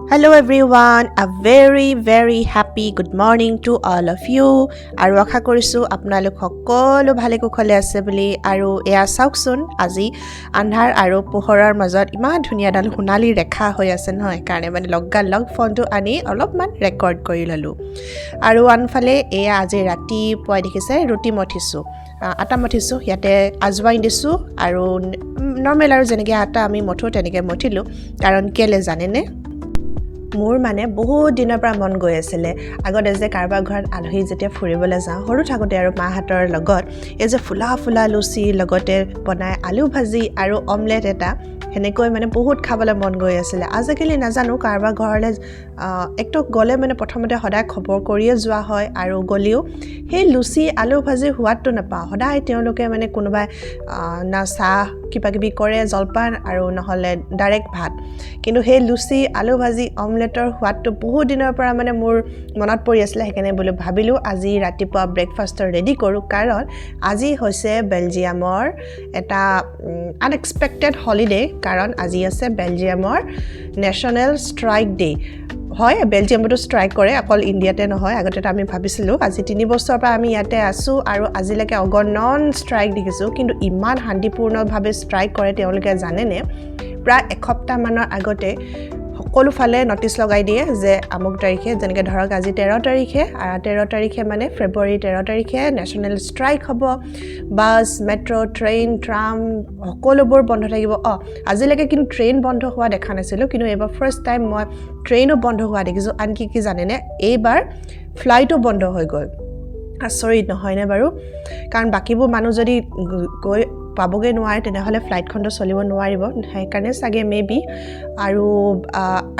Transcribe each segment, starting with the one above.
Hello' everyone a very very happy good morning to all of you আৰু আশা কৰিছোঁ আপোনালোক সকলো ভালে কুশলে আছে বুলি আৰু এয়া চাওকচোন আজি আন্ধাৰ আৰু পোহৰৰ মাজত ইমান ধুনীয়াডাল সোণালী ৰেখা হৈ আছে নহয় সেইকাৰণে মানে লগা লগ ফোনটো আনি অলপমান ৰেকৰ্ড কৰি ল'লোঁ আৰু আনফালে এয়া আজি ৰাতিপুৱাই দেখিছে ৰুটি মঠিছোঁ আটা মঠিছোঁ ইয়াতে আজৱাইন দিছোঁ আৰু নৰ্মেল আৰু যেনেকৈ আটা আমি মঠোঁ তেনেকৈ মঠিলোঁ কাৰণ কেলৈ জানেনে মোৰ মানে বহুত দিনৰ পৰা মন গৈ আছিলে। আগতে যে কাৰোবাৰ ঘৰত আলহী যেতিয়া ফুৰিবলৈ যাওঁ সৰু থাকোঁতে আৰু মাহঁতৰ লগত এই যে ফুলা ফুলা লুচি লগতে বনাই আলু ভাজি আৰু অমলেট এটা সেনেকৈ মানে বহুত খাবলৈ মন গৈ আছিলে। আজিকালি নাজানো কাৰোবাৰ ঘৰলৈ একটো গ'লে মানে প্ৰথমতে সদায় খবৰ কৰিয়ে যোৱা হয় আৰু গ'লেও সেই লুচি আলু ভাজিৰ সোৱাদটো নাপাওঁ। সদায় তেওঁলোকে মানে কোনোবাই না চাহ কিবাকিবি কৰে জলপান আৰু নহ'লে ডাইৰেক্ট ভাত। কিন্তু সেই লুচি আলু ভাজি অমলেটৰ সোৱাদটো বহুত দিনৰ পৰা মানে মোৰ মনত পৰি আছিলে সেইকাৰণে বোলো ভাবিলোঁ আজি ৰাতিপুৱা ব্ৰেকফাষ্টৰ ৰেডি কৰোঁ। কাৰণ আজি হৈছে বেলজিয়ামৰ এটা আনএক্সপেক্টেড হলিডে কাৰণ আজি আছে বেলজিয়ামৰ নেশ্যনেল ষ্ট্ৰাইক ডে' হয় বেলজিয়ামতো ষ্ট্ৰাইক কৰে অকল ইণ্ডিয়াতে নহয় আগতে আমি ভাবিছিলোঁ আজি তিনি বছৰৰ পৰা আমি ইয়াতে আছোঁ আৰু আজিলৈকে অগণন ষ্ট্ৰাইক দেখিছোঁ কিন্তু ইমান শান্তিপূৰ্ণভাৱে ষ্ট্ৰাইক কৰে তেওঁলোকে জানেনে? প্ৰায় এসপ্তাহমানৰ আগতে সকলো ফালে ন'টিচ লগাই দিয়ে যে আমুক তাৰিখে যেনেকৈ ধৰক আজি তেৰ তাৰিখে তেৰ তাৰিখে মানে ফেব্ৰুৱাৰী তেৰ তাৰিখে নেশ্যনেল ষ্ট্ৰাইক হ'ব বাছ মেট্ৰ' ট্ৰেইন ট্ৰাম সকলোবোৰ বন্ধ থাকিব। অঁ আজিলৈকে কিন্তু ট্ৰেইন বন্ধ হোৱা দেখা নাছিলোঁ কিন্তু এইবাৰ ফাৰ্ষ্ট টাইম মই ট্ৰেইনো বন্ধ হোৱা দেখিছোঁ। আনকি কি জানেনে এইবাৰ ফ্লাইটো বন্ধ হৈ গ'ল। আচৰিত নহয়নে বাৰু? কাৰণ বাকীবোৰ মানুহ যদি গৈ পাবগৈ নোৱাৰে তেনেহ'লে ফ্লাইটখনটো চলিব নোৱাৰিব। সেইকাৰণে চাগে মে বি আৰু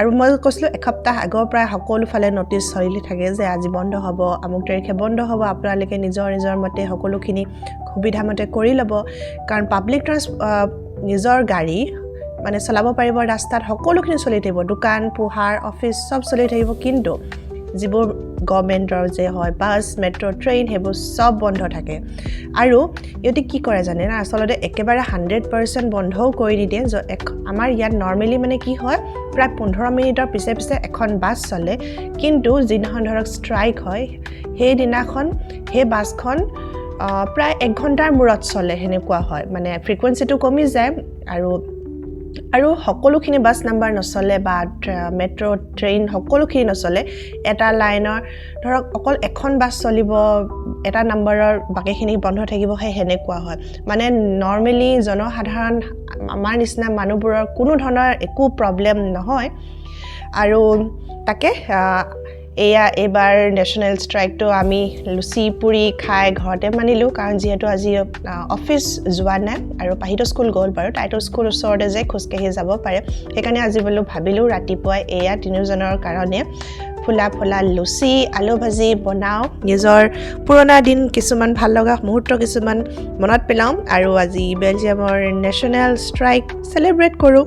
আৰু মই কৈছিলোঁ এসপ্তাহ আগৰ পৰাই সকলো ফালে ন'টিচ চলি থাকে যে আজি বন্ধ হ'ব আমুক তাৰিখে বন্ধ হ'ব আপোনালোকে নিজৰ নিজৰ মতে সকলোখিনি সুবিধামতে কৰি ল'ব। কাৰণ পাব্লিক ট্ৰান্স নিজৰ গাড়ী মানে চলাব পাৰিব ৰাস্তাত সকলোখিনি চলি থাকিব দোকান পোহাৰ অফিচ চব চলি থাকিব কিন্তু যিবোৰ গভমেণ্টৰ যে হয় বাছ মেট্ৰ' ট্ৰেইন সেইবোৰ চব বন্ধ থাকে। আৰু ইহঁতে কি কৰে জানে না আচলতে একেবাৰে হাণ্ড্ৰেড পাৰ্চেণ্ট বন্ধও কৰি নিদিয়ে। য আমাৰ ইয়াত নৰ্মেলি মানে কি হয় প্ৰায় পোন্ধৰ মিনিটৰ পিছে পিছে এখন বাছ চলে। কিন্তু যিদিনাখন ধৰক ষ্ট্ৰাইক হয় সেইদিনাখন সেই বাছখন প্ৰায় এক ঘণ্টাৰ মূৰত চলে সেনেকুৱা হয়। মানে ফ্ৰিকুৱেঞ্চিটো কমি যায় আৰু আৰু সকলোখিনি বাছ নাম্বাৰ নচলে বা মেট্ৰ' ট্ৰেইন সকলোখিনি নচলে এটা লাইনৰ ধৰক অকল এখন বাছ চলিব এটা নাম্বাৰৰ বাকীখিনি বন্ধ থাকিব সেই সেনেকুৱা হয়। মানে নৰ্মেলি জনসাধাৰণ আমাৰ নিচিনা মানুহবোৰৰ কোনো ধৰণৰ একো প্ৰব্লেম নহয়। আৰু তাকে এয়া এইবাৰ নেশ্যনেল ষ্ট্ৰাইকটো আমি লুচি পুৰি খাই ঘৰতে মানিলোঁ কাৰণ যিহেতু আজি অফিচ যোৱা নাই আৰু পাহিটো স্কুল গ'ল বাৰু তাইতো স্কুল ওচৰতে যে খোজকাঢ়ি যাব পাৰে। সেইকাৰণে আজি বোলো ভাবিলোঁ ৰাতিপুৱাই এয়া তিনিওজনৰ কাৰণে ফুলা ফুলা লুচি আলু ভাজি বনাওঁ। নিজৰ পুৰণা দিন কিছুমান ভাল লগা মুহূৰ্ত কিছুমান মনত পেলাওঁ আৰু আজি বেলজিয়ামৰ নেশ্যনেল ষ্ট্ৰাইক চেলিব্ৰেট কৰোঁ।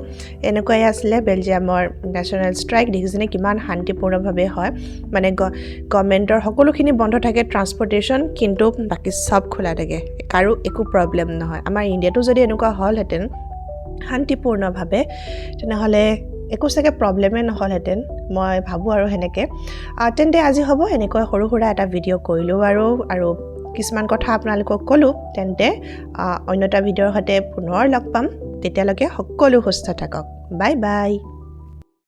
এনেকুৱাই আছিলে বেলজিয়ামৰ নেশ্যনেল ষ্ট্ৰাইক দেখিছেনে কিমান শান্তিপূৰ্ণভাৱে হয়। মানে গভমেণ্টৰ সকলোখিনি বন্ধ থাকে ট্ৰান্সপৰ্টেশ্যন কিন্তু বাকী চব খোলা থাকে। কাৰো একো প্ৰব্লেম নহয়। আমাৰ ইণ্ডিয়াতো যদি এনেকুৱা হ'লহেঁতেন শান্তিপূৰ্ণভাৱে তেনেহ'লে একো চাগে প্ৰব্লেমেই নহ'লহেঁতেন মই ভাবোঁ আৰু সেনেকৈ। তেন্তে আজি হ'ব এনেকৈ সৰু সুৰা এটা ভিডিঅ' কৰিলোঁ আৰু আৰু কিছুমান কথা আপোনালোকক ক'লোঁ। তেন্তে অন্য এটা ভিডিঅ'ৰ সৈতে পুনৰ লগ পাম। তেতিয়ালৈকে সকলো সুস্থ থাকক। Bye bye